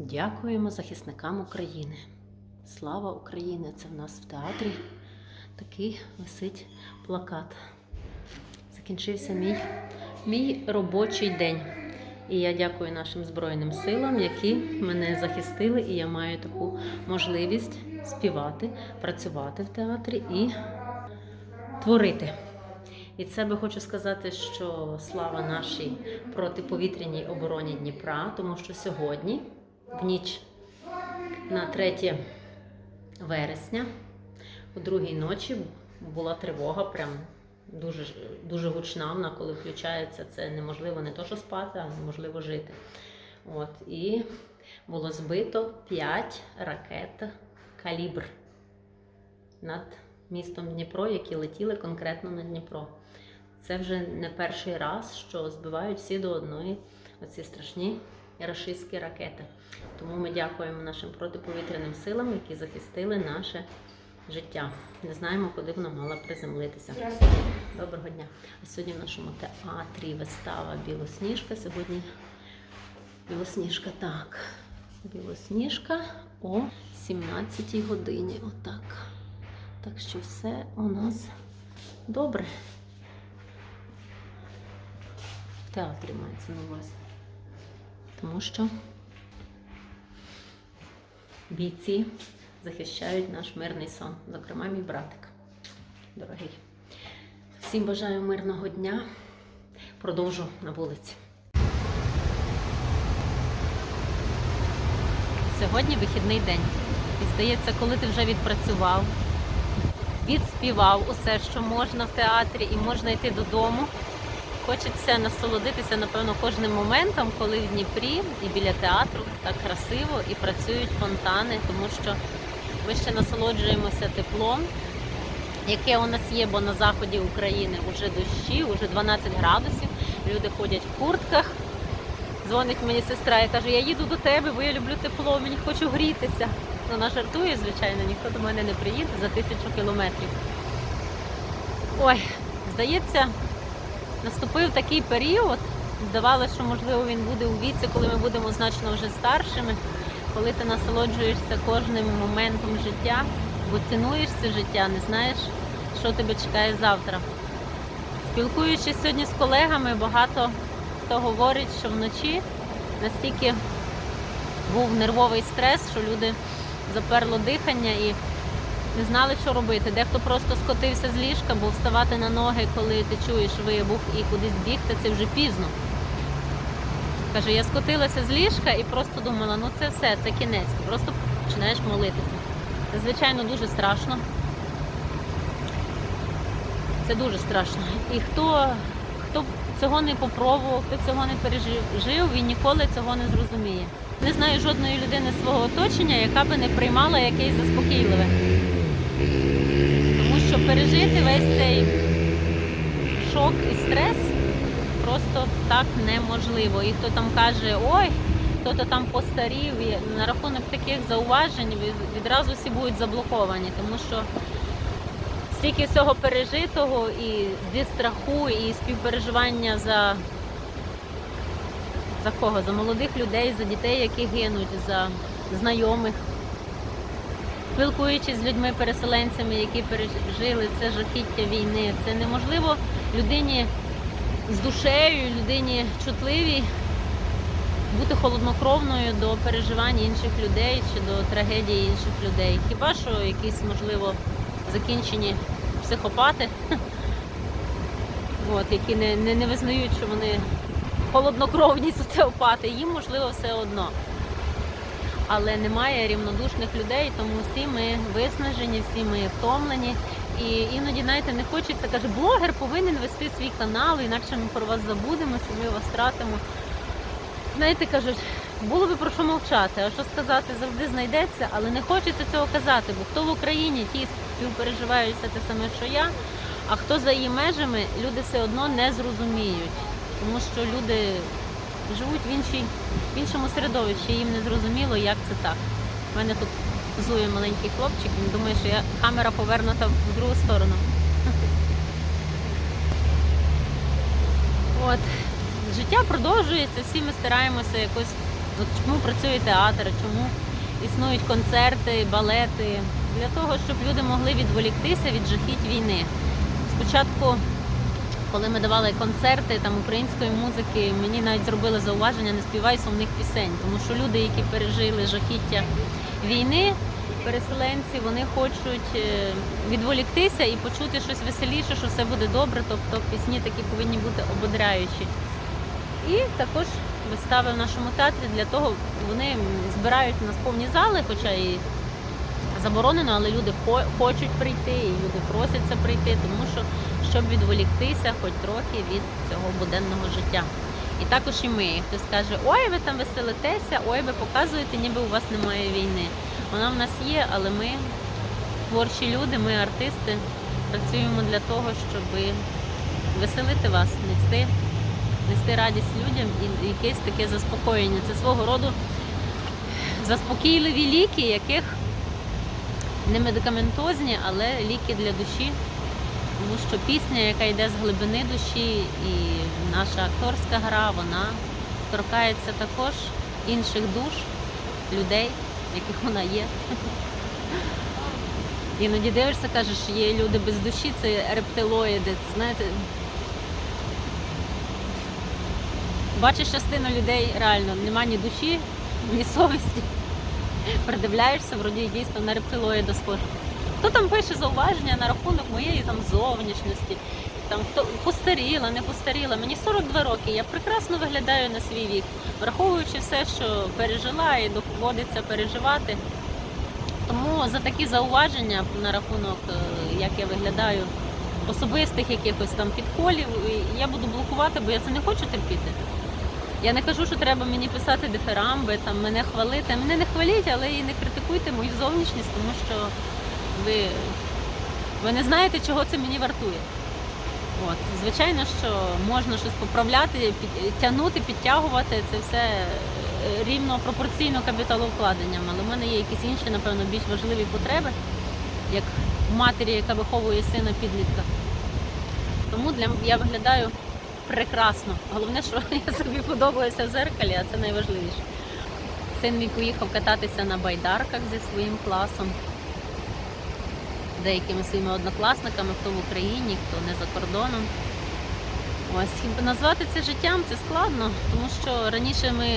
Дякуємо захисникам України. Слава Україні! Це в нас в театрі такий висить плакат. Закінчився мій, мій робочий день. І я дякую нашим Збройним силам, які мене захистили, і я маю таку можливість співати, працювати в театрі і творити. І це би хочу сказати, що слава нашій протиповітряній обороні Дніпра, тому що сьогодні, в ніч на 3 вересня, у другій ночі була тривога, прям дуже, дуже гучна. Вона коли включається, це неможливо не то, що спати, а неможливо жити. От, і було збито 5 ракет калібр над містом Дніпро, які летіли конкретно на Дніпро. Це вже не перший раз, що збивають всі до одної оці страшні рашистські ракети. Тому ми дякуємо нашим протиповітряним силам, які захистили наше життя. Не знаємо, куди воно мало приземлитися. Доброго дня. А сьогодні в нашому театрі вистава Білосніжка. Сьогодні Білосніжка, так. Білосніжка о 17 годині. Отак. Так що все у нас добре. В театрі мається на увазі. Тому що бійці захищають наш мирний сон, зокрема, мій братик. Дорогий. Всім бажаю мирного дня. Продовжу на вулиці. Сьогодні вихідний день. І здається, коли ти вже відпрацював, відспівав усе, що можна в театрі, і можна йти додому. Хочеться насолодитися, напевно, кожним моментом, коли в Дніпрі і біля театру так красиво і працюють фонтани, тому що ми ще насолоджуємося теплом, яке у нас є, бо на заході України вже дощі, вже 12 градусів. Люди ходять в куртках. Дзвонить мені сестра і каже, я їду до тебе, бо я люблю тепло, мені хочу грітися. Вона жартує, звичайно, ніхто до мене не приїде за тисячу кілометрів. Ой, здається, наступив такий період. Здавалося, що можливо він буде у віці, коли ми будемо значно вже старшими, коли ти насолоджуєшся кожним моментом життя, бо цінуєш це життя, не знаєш, що тебе чекає завтра. Спілкуючись сьогодні з колегами, багато хто говорить, що вночі настільки був нервовий стрес, що люди заперло дихання і не знали, що робити. Дехто просто скотився з ліжка, бо вставати на ноги, коли ти чуєш вибух і кудись бігти, це вже пізно. Каже, я скотилася з ліжка і просто думала, ну це все, це кінець. Ти просто починаєш молитися. Це, звичайно, дуже страшно. Це дуже страшно. І хто, хто цього не попробував, хто цього не пережив, він ніколи цього не зрозуміє. Не знаю жодної людини свого оточення, яка би не приймала якесь заспокійливе. Пережити весь цей шок і стрес просто так неможливо. І хто там каже, ой, хто-то там постарів, і на рахунок таких зауважень відразу всі будуть заблоковані, тому що стільки всього пережитого і зі страху, і співпереживання за, за кого? За молодих людей, за дітей, які гинуть, за знайомих. Спілкуючись з людьми-переселенцями, які пережили це жахіття війни, це неможливо людині з душею, людині чутливій бути холоднокровною до переживань інших людей чи до трагедії інших людей. Хіба що якісь, можливо, закінчені психопати, от, які не, не, не визнають, що вони холоднокровні соціопати, їм можливо все одно. Але немає рівнодушних людей, тому всі ми виснажені, всі ми втомлені. І іноді, знаєте, не хочеться, каже, блогер повинен вести свій канал, інакше ми про вас забудемо, чи ми вас втратимо. Знаєте, кажуть, було би про що мовчати, а що сказати завжди знайдеться, але не хочеться цього казати, бо хто в Україні ті співпереживають все те саме, що я, а хто за її межами, люди все одно не зрозуміють. Тому що люди живуть в, іншій, в іншому середовищі, їм не зрозуміло, як це так. У мене тут позує маленький хлопчик, він думає, що я камера повернута в другу сторону. От. Життя продовжується, всі ми стараємося якось От чому працює театр, чому існують концерти, балети? Для того, щоб люди могли відволіктися від жахіть війни. Спочатку, коли ми давали концерти там української музики, мені навіть зробили зауваження не співай сумних пісень, тому що люди, які пережили жахіття війни, переселенці, вони хочуть е, відволіктися і почути щось веселіше, що все буде добре. Тобто пісні такі повинні бути ободряючі. І також вистави в нашому театрі для того вони збирають у нас повні зали, хоча і заборонено, але люди хо- хочуть прийти, і люди просяться прийти, тому що щоб відволіктися хоч трохи від цього буденного життя. І також і ми. Хтось каже, ой, ви там веселитеся, ой, ви показуєте, ніби у вас немає війни. Вона в нас є, але ми творчі люди, ми артисти, працюємо для того, щоб веселити вас, нести, нести радість людям і якесь таке заспокоєння. Це свого роду заспокійливі ліки, яких не медикаментозні, але ліки для душі. Тому що пісня, яка йде з глибини душі, і наша акторська гра, вона торкається також інших душ, людей, яких вона є. Іноді дивишся, кажеш, є люди без душі, це рептилоїди. Знаєте, бачиш частину людей реально, нема ні душі, ні совісті. Придивляєшся, вроді дійсно на рептилоїда схоже. Хто там пише зауваження на рахунок моєї там зовнішності, там хто постаріла, не постаріла. Мені 42 роки, я прекрасно виглядаю на свій вік, враховуючи все, що пережила і доводиться переживати. Тому за такі зауваження на рахунок, е, як я виглядаю, особистих якихось там підколів, я буду блокувати, бо я це не хочу терпіти. Я не кажу, що треба мені писати дифирамби, там мене хвалити. Мене не хваліть, але і не критикуйте мою зовнішність, тому що ви, ви не знаєте, чого це мені вартує. От. Звичайно, що можна щось поправляти, під, тягнути, підтягувати, це все е, рівно пропорційно капіталовкладенням. Але в мене є якісь інші, напевно, більш важливі потреби, як матері, яка виховує сина підлітка. Тому для я виглядаю прекрасно. Головне, що я собі подобаюся в зеркалі, а це найважливіше. Син мій поїхав кататися на байдарках зі своїм класом, деякими своїми однокласниками, хто в Україні, хто не за кордоном. Ось назвати це життям це складно, тому що раніше ми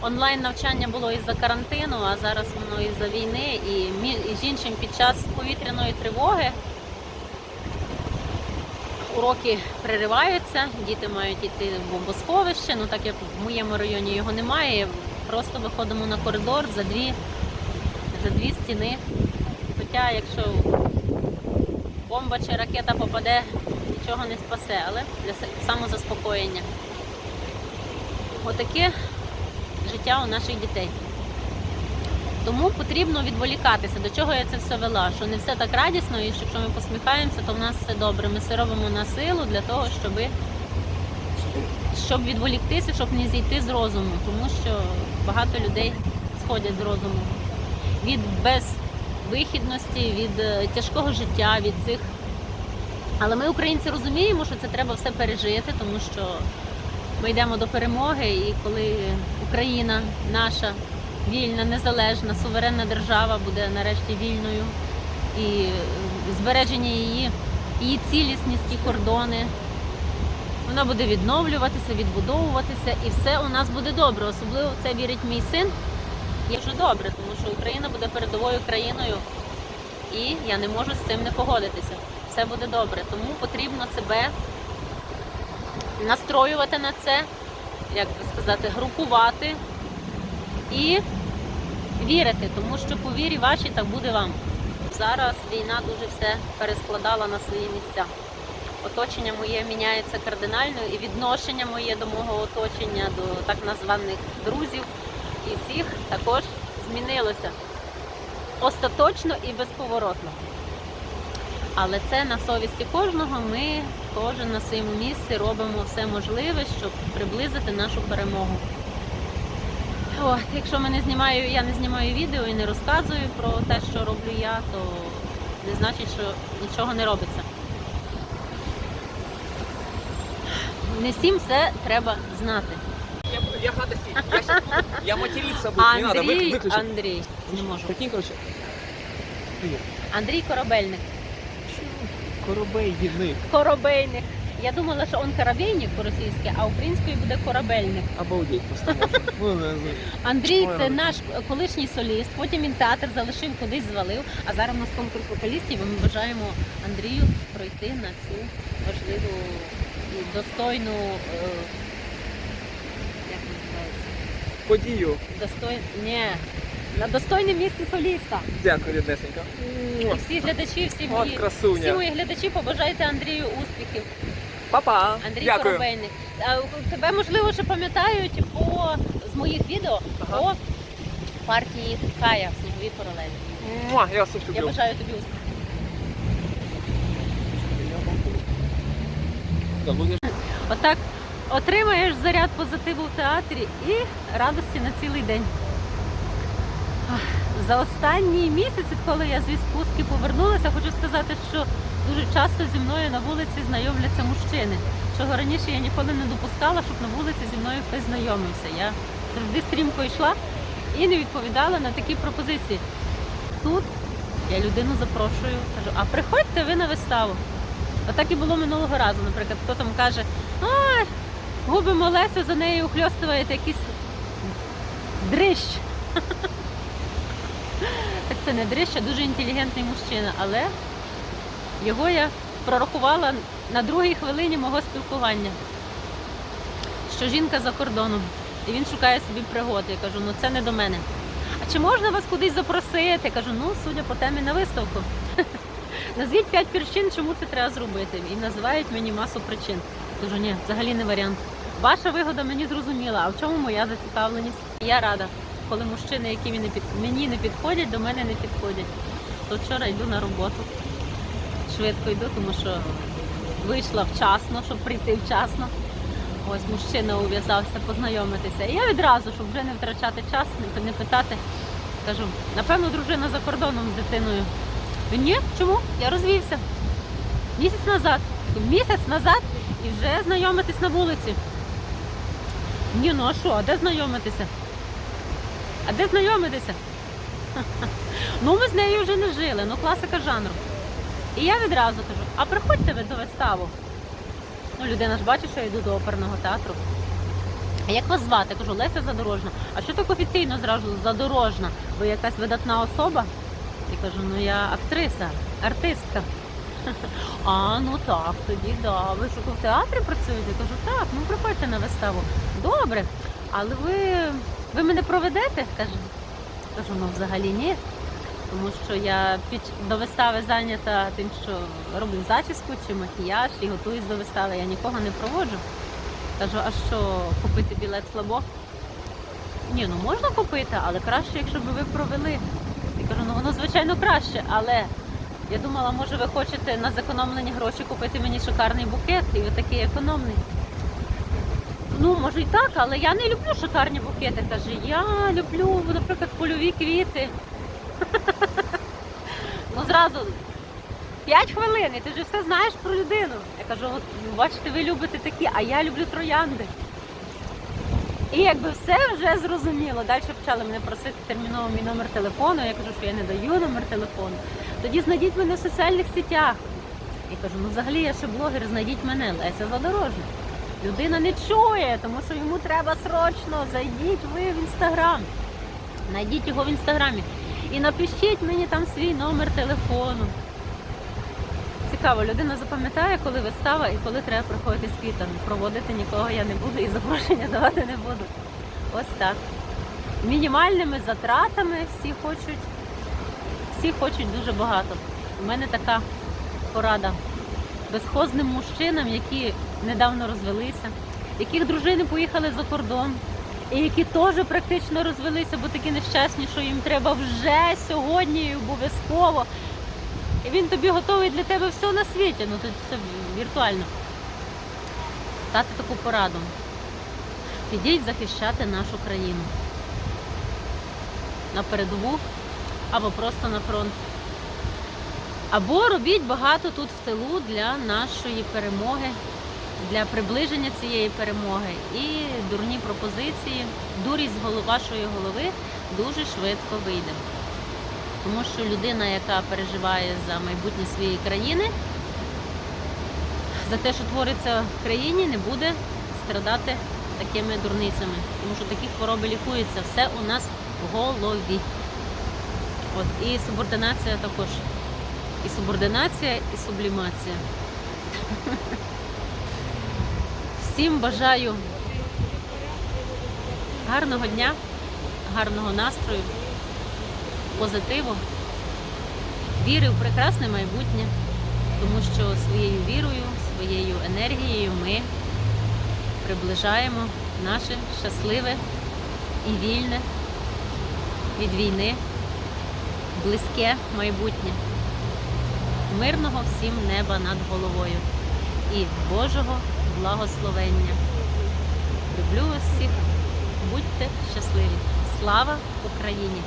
онлайн навчання було із-за карантину, а зараз воно із-за війни. І іншим під час повітряної тривоги уроки перериваються, діти мають йти в бомбосховище. Ну так як в моєму районі його немає. Просто виходимо на коридор за дві, за дві стіни. Хоча якщо бомба чи ракета попаде, нічого не спасе, але для самозаспокоєння. Отаке життя у наших дітей. Тому потрібно відволікатися. До чого я це все вела? Що не все так радісно, і що якщо ми посміхаємося, то в нас все добре. Ми все робимо на силу для того, щоб, щоб відволіктися, щоб не зійти з розуму. Тому що багато людей сходять з розуму від безвихідності, від е, тяжкого життя, від цих. Але ми, українці, розуміємо, що це треба все пережити, тому що ми йдемо до перемоги, і коли Україна наша вільна, незалежна, суверенна держава буде нарешті вільною і е, збереження її, її цілісність і кордони. Вона буде відновлюватися, відбудовуватися, і все у нас буде добре. Особливо в це вірить мій син. І вже добре, тому що Україна буде передовою країною, і я не можу з цим не погодитися. Все буде добре. Тому потрібно себе настроювати на це, як би сказати, групувати і вірити, тому що по вірі вашій так буде вам. Зараз війна дуже все перескладала на свої місця. Оточення моє міняється кардинально, і відношення моє до мого оточення, до так названих друзів і всіх також змінилося остаточно і безповоротно. Але це на совісті кожного. Ми кожен на своєму місці робимо все можливе, щоб приблизити нашу перемогу. От, якщо ми не знімаю, я не знімаю відео і не розказую про те, що роблю я, то не значить, що нічого не робиться. Не всім все треба знати. Я в'ягати. Я буду Я материться буду, не надо, вы- Андрій, выключи. Андрій, не можу. Прикинь, короче. Привет. Андрій Корабельник. Коробейник. Коробейник. Я думала, що он корабейник по-російськи, а українською буде корабельник. Обалдеть просто можно. Ну. Андрій це наш колишній соліст. Потім він театр залишив, кудись звалив. А зараз у нас конкурс вокалістів. і Ми бажаємо Андрію пройти на цю важливу і достойну. е? Подію. Достой... Ні, на достойне місце соліста. Дякую, ріднесенька. І всі глядачі, всі От мої, всі мої глядачі побажайте Андрію успіхів. Папа. Андрій Дякую. Коробейник. А, Тебе можливо ще пам'ятають по з моїх відео Ага. по партії Кая в сніговій королеві. Муа, Я очень Я люблю. бажаю тобі успіхів. Да, ну, Отак отримаєш заряд позитиву в театрі і радості на цілий день. За останній місяць, відколи я з відпустки повернулася, хочу сказати, що дуже часто зі мною на вулиці знайомляться мужчини. Чого раніше я ніколи не допускала, щоб на вулиці зі мною хтось знайомився. Я завжди стрімко йшла і не відповідала на такі пропозиції. Тут я людину запрошую, кажу, а приходьте ви на виставу. Отак і було минулого разу. Наприклад, хто там каже, ай, губимо Лесю, за нею ухльостуєте якийсь дрищ. Так це не дрищ, а дуже інтелігентний мужчина, але його я прорахувала на другій хвилині мого спілкування. Що жінка за кордоном, і він шукає собі пригод. Я кажу, ну це не до мене. А чи можна вас кудись запросити? Кажу, ну судя по темі на виставку. Назвіть п'ять причин, чому це треба зробити. І називають мені масу причин. Кажу, ні, взагалі не варіант. Ваша вигода мені зрозуміла, а в чому моя зацікавленість? Я рада, коли мужчини, які мені під... мені не підходять, до мене не підходять. То вчора йду на роботу. Швидко йду, тому що вийшла вчасно, щоб прийти вчасно. Ось мужчина ув'язався познайомитися. І я відразу, щоб вже не втрачати час, не- питати, кажу, напевно, дружина за кордоном з дитиною. Ні, чому? Я розвівся. Місяць назад. Місяць назад і вже знайомитись на вулиці. Ні, ну а що, а де знайомитися? А де знайомитися? Ну, ми з нею вже не жили, ну класика жанру. І я відразу кажу, а приходьте ви до виставу. Ну, людина ж бачить, що я йду до оперного театру. А як вас звати? Кажу, Леся Задорожна. А що так офіційно зразу задорожна? Ви якась видатна особа? Я кажу, ну я актриса, артистка. А, ну так, тоді да. Ви що в театрі працюєте? Я кажу, так, ну приходьте на виставу. Добре. Але ви, ви мене проведете? Каже. Кажу, ну взагалі ні. Тому що я під до вистави зайнята тим, що роблю зачіску чи макіяж і готуюсь до вистави. Я нікого не проводжу. Кажу, а що, купити білет слабо? Ні, ну можна купити, але краще, якщо б ви провели. Я кажу, ну воно звичайно краще, але я думала, може ви хочете на зекономлені гроші купити мені шикарний букет і отакий економний. Ну, може і так, але я не люблю шикарні букети. Каже, я люблю, наприклад, польові квіти. Ну зразу 5 хвилин, і ти вже все знаєш про людину. Я кажу, от ну, бачите, ви любите такі, а я люблю троянди. І якби все вже зрозуміло. Далі почали мене просити терміново мій номер телефону. Я кажу, що я не даю номер телефону. Тоді знайдіть мене в соціальних сетях. Я кажу, ну взагалі я ще блогер, знайдіть мене, Леся Задорожна. Людина не чує, тому що йому треба срочно. Зайдіть ви в інстаграм. Найдіть його в інстаграмі. І напишіть мені там свій номер телефону. Цікаво, людина запам'ятає, коли вистава і коли треба приходити з квітами. Проводити нікого я не буду і запрошення давати не буду. Ось так. Мінімальними затратами всі хочуть, всі хочуть дуже багато. У мене така порада безхозним мужчинам, які недавно розвелися, яких дружини поїхали за кордон, і які теж практично розвелися, бо такі нещасні, що їм треба вже сьогодні обов'язково. І він тобі готовий для тебе все на світі, ну тут все віртуально. Дати таку пораду. Підіть захищати нашу країну. На передову або просто на фронт. Або робіть багато тут в тилу для нашої перемоги для приближення цієї перемоги і дурні пропозиції, дурість вашої голови дуже швидко вийде. Тому що людина, яка переживає за майбутнє своєї країни, за те, що твориться в країні, не буде страдати такими дурницями. Тому що такі хвороби лікуються. Все у нас в голові. От, і субординація також. І субординація, і сублімація. Всім бажаю гарного дня, гарного настрою, позитиву, віри в прекрасне майбутнє, тому що своєю вірою, своєю енергією ми приближаємо наше щасливе і вільне від війни, близьке майбутнє. Мирного всім неба над головою і Божого благословення. Люблю вас всіх, будьте щасливі! Слава Україні!